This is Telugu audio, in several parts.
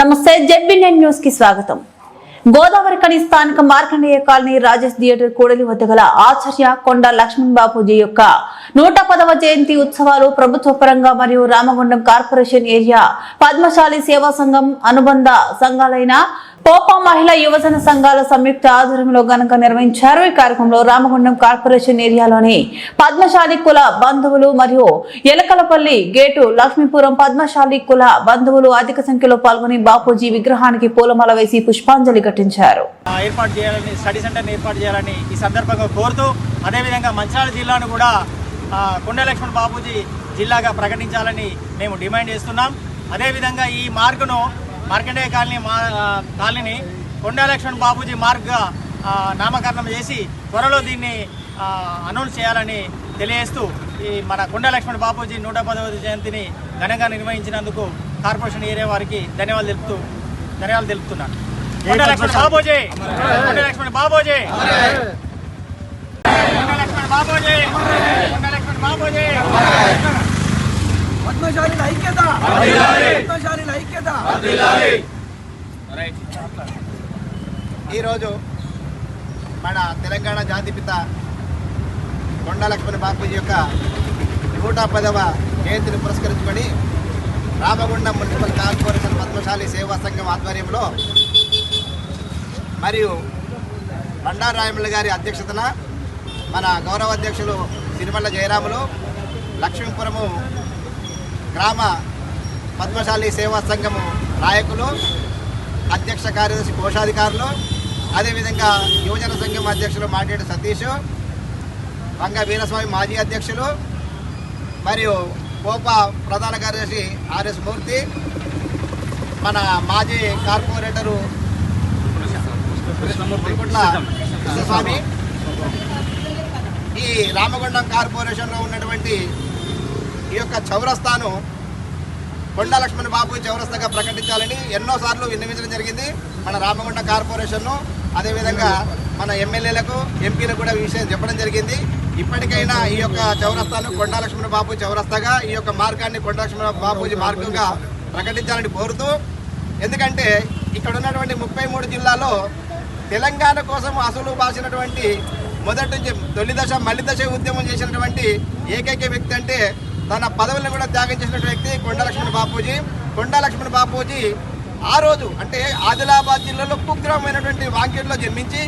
నమస్తే జెడ్బీ న్యూస్కి స్వాగతం. గోదావరి కని స్థానిక మార్కండేయ కాలనీ రాజేష్ థియేటర్ కూడలి వద్ద గల ఆచార్య కొండ లక్ష్మణ్ బాబుజీ యొక్క నూట పదవ జయంతి ఉత్సవాలు ప్రభుత్వ పరంగా మరియు రామగుండం కార్పొరేషన్ ఏరియా. పద్మశాలి సేవా సంఘం అనుబంధ సంఘాలైన పోపా మహిళా యువజన సంఘాల సంయుక్త ఆధ్వర్యంలో గనక నిర్వహించారు. ఈ కార్యక్రమంలో రామగుండం కార్పొరేషన్ ఏరియాలోని పద్మశాలి కుల బంధువులు మరియు ఎలకలపల్లి గేటు లక్ష్మీపురం పద్మశాలి కుల బంధువులు అధిక సంఖ్యలో పాల్గొని బాపూజీ విగ్రహానికి పూలమాల వేసి పుష్పాంజలి ఘటించారు. ఏర్పాటు చేయాలని స్టడీ సెంటర్ ఏర్పాటు చేయాలని ఈ సందర్భంగా కోరుతూ అదేవిధంగా మంచిర్యాల జిల్లాను కూడా కొండ లక్ష్మణ్ బాపూజీ జిల్లాగా ప్రకటించాలని మేము డిమాండ్ చేస్తున్నాం. అదేవిధంగా ఈ మార్గును మార్కండేయ కాలనీ మా కాలనీని కొండ లక్ష్మణ్ బాపూజీ మార్గ్గా నామకరణం చేసి త్వరలో దీన్ని అనౌన్స్ చేయాలని తెలియజేస్తూ ఈ మన కొండ లక్ష్మణ్ బాపూజీ నూట పదవ జయంతిని ఘనంగా నిర్వహించినందుకు కార్పొరేషన్ ఏరియా వారికి ధన్యవాదాలు తెలుపుతూ ధన్యవాదాలు తెలుపుతున్నాను. కొండ లక్ష్మణ్ బాబోజీ కొండ లక్ష్మణ్ బాబోజీ కొండ లక్ష్మణ్ బాబోజీ కొండ లక్ష్మణ్ బాబోజీ పద్మశాలి. ఐక్యత. పద్మశాలి. ఐక్యత ఈరోజు మన తెలంగాణ జాతిపిత కొండ లక్ష్మణ బాపూజీ యొక్క నూట పదవ జయంతిని పురస్కరించుకొని రామగుండం మున్సిపల్ కార్పొరేషన్ పద్మశాలి సేవా సంఘం ఆధ్వర్యంలో మరియు బండారాయముల గారి అధ్యక్షతన మన గౌరవ అధ్యక్షులు సిరిమల్ల జయరాములు లక్ష్మీపురము గ్రామ పద్మశాలి సేవా సంఘము నాయకులు అధ్యక్ష కార్యదర్శి కోశాధికారులు అదేవిధంగా యువజన సంఘం అధ్యక్షులు మాట్లాడి సతీష్ వంగ వీరస్వామి మాజీ అధ్యక్షులు మరియు కోప ప్రధాన కార్యదర్శి ఆర్ఎస్ మూర్తి మన మాజీ కార్పొరేటరు పులిగుట్ల కృష్ణస్వామి ఈ రామగుండం కార్పొరేషన్లో ఉన్నటువంటి ఈ యొక్క చౌరస్తాను కొండ లక్ష్మణ్ బాబు చౌరస్తాగా ప్రకటించాలని ఎన్నోసార్లు విన్నవించడం జరిగింది. మన రామగుండ కార్పొరేషన్ను అదేవిధంగా మన ఎమ్మెల్యేలకు ఎంపీలకు కూడా ఈ విషయం చెప్పడం జరిగింది. ఇప్పటికైనా ఈ యొక్క చౌరస్తాను కొండ లక్ష్మణ బాబు చౌరస్తాగా ఈ యొక్క మార్గాన్ని కొండ లక్ష్మణ బాబూజీ మార్గంగా ప్రకటించాలని కోరుతూ ఎందుకంటే ఇక్కడ ఉన్నటువంటి ముప్పై మూడు జిల్లాలో తెలంగాణ కోసం అసలు బాసినటువంటి మొదటి నుంచి తొలి దశ మల్లి దశ ఉద్యమం చేసినటువంటి ఏకైక వ్యక్తి అంటే తన పదవులను కూడా త్యాగం చేసిన వ్యక్తి కొండ లక్ష్మణ బాపూజీ. కొండ బాపూజీ ఆ రోజు అంటే ఆదిలాబాద్ జిల్లాలో కుగ్రామైనటువంటి వాంకేట్లో జన్మించి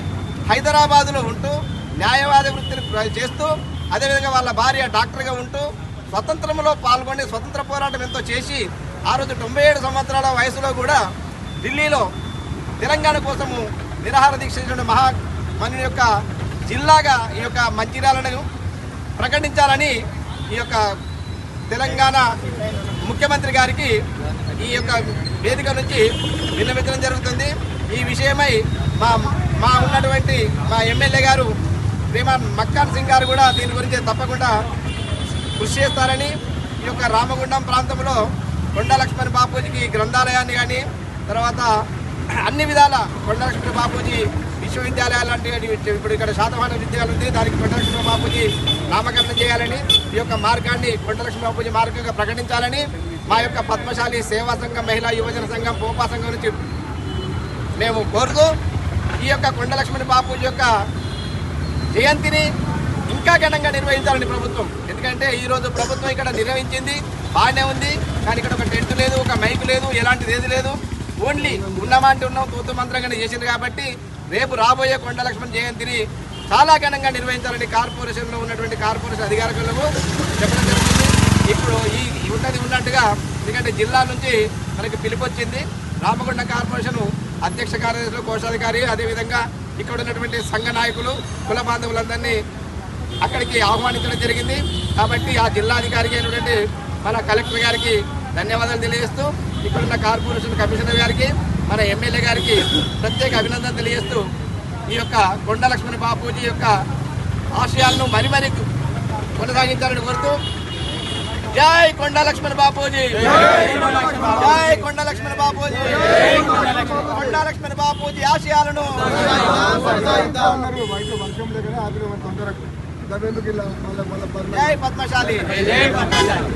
హైదరాబాదులో ఉంటూ న్యాయవాద వృత్తిని చేస్తూ అదేవిధంగా వాళ్ళ భార్య డాక్టర్గా ఉంటూ స్వతంత్రంలో పాల్గొని స్వతంత్ర పోరాటం ఎంతో చేసి ఆ రోజు తొంభై ఏడు సంవత్సరాల వయసులో కూడా ఢిల్లీలో తెలంగాణ కోసము నిరాహార దీక్ష చేసిన మహా మన యొక్క జిల్లాగా ఈ యొక్క మంచిర్యాలను ప్రకటించాలని ఈ యొక్క తెలంగాణ ముఖ్యమంత్రి గారికి ఈ యొక్క వేదిక నుంచి విన్నవించడం జరుగుతుంది. ఈ విషయమై మా మా ఉన్నటువంటి మా ఎమ్మెల్యే గారు శ్రీమాన్ మక్కాన్ సింగ్ గారు కూడా దీని గురించి తప్పకుండా కృషి చేస్తారని ఈ యొక్క రామగుండం ప్రాంతంలో కొండ లక్ష్మణ్ బాపూజీకి గ్రంథాలయాన్ని కానీ తర్వాత అన్ని విధాల కొండ బాపూజీ విశ్వవిద్యాలయాలు అంటే ఇప్పుడు ఇక్కడ శాతవాహన విద్యాలయం ఉంది. దానికి కొండలక్ష్మి బాపూజీ నామకరణం చేయాలని ఈ యొక్క మార్గాన్ని కొండలక్ష్మి బాపూజీ మార్గంగా ప్రకటించాలని మా యొక్క పద్మశాలి సేవా సంఘం మహిళా యువజన సంఘం పోపా సంఘం నుంచి మేము కోరుతూ ఈ యొక్క కొండలక్ష్మణి బాపూజీ యొక్క జయంతిని ఇంకా ఘనంగా నిర్వహించాలని ప్రభుత్వం. ఎందుకంటే ఈరోజు ప్రభుత్వం ఇక్కడ నిర్వహించింది. బాగానే ఉంది. కానీ ఇక్కడ ఒక టెంట్ లేదు ఒక మైక్ లేదు ఎలాంటిది ఏది లేదు. ఓన్లీ ఉన్నామంటే ఉన్నాం తూతు మంత్రంగానే చేసింది కాబట్టి రేపు రాబోయే కొండ లక్ష్మణ్ జయంతిని చాలా ఘనంగా నిర్వహించాలని కార్పొరేషన్లో ఉన్నటువంటి కార్పొరేషన్ అధికారులకు చెప్పడం జరుగుతుంది. ఇప్పుడు ఈ ఈ ఉన్నది ఉన్నట్టుగా ఎందుకంటే జిల్లా నుంచి మనకి పిలుపు వచ్చింది రామగుండ కార్పొరేషన్ అధ్యక్ష కార్యదర్శులు కోశాధికారి అదేవిధంగా ఇక్కడ ఉన్నటువంటి సంఘ నాయకులు కుల బాంధవులందరినీ అక్కడికి ఆహ్వానించడం జరిగింది. కాబట్టి ఆ జిల్లాధికారికి అయినటువంటి మన కలెక్టర్ గారికి ధన్యవాదాలు తెలియజేస్తూ ఇక్కడున్న కార్పొరేషన్ కమిషనర్ గారికి మన ఎమ్మెల్యే గారికి ప్రత్యేక అభినందన తెలియజేస్తూ ఈ యొక్క కొండలక్ష్మణ బాపూజీ యొక్క ఆశయాలను మరి మరి కొనసాగించాలని కోరుతూ జై కొండ బాపూజీ! జై కొండ లక్ష్మణ బాపూజీ! కొండ లక్ష్మణ బాపూజీ ఆశయాలను జై పద్మశాలి! జై పద్మశాలి!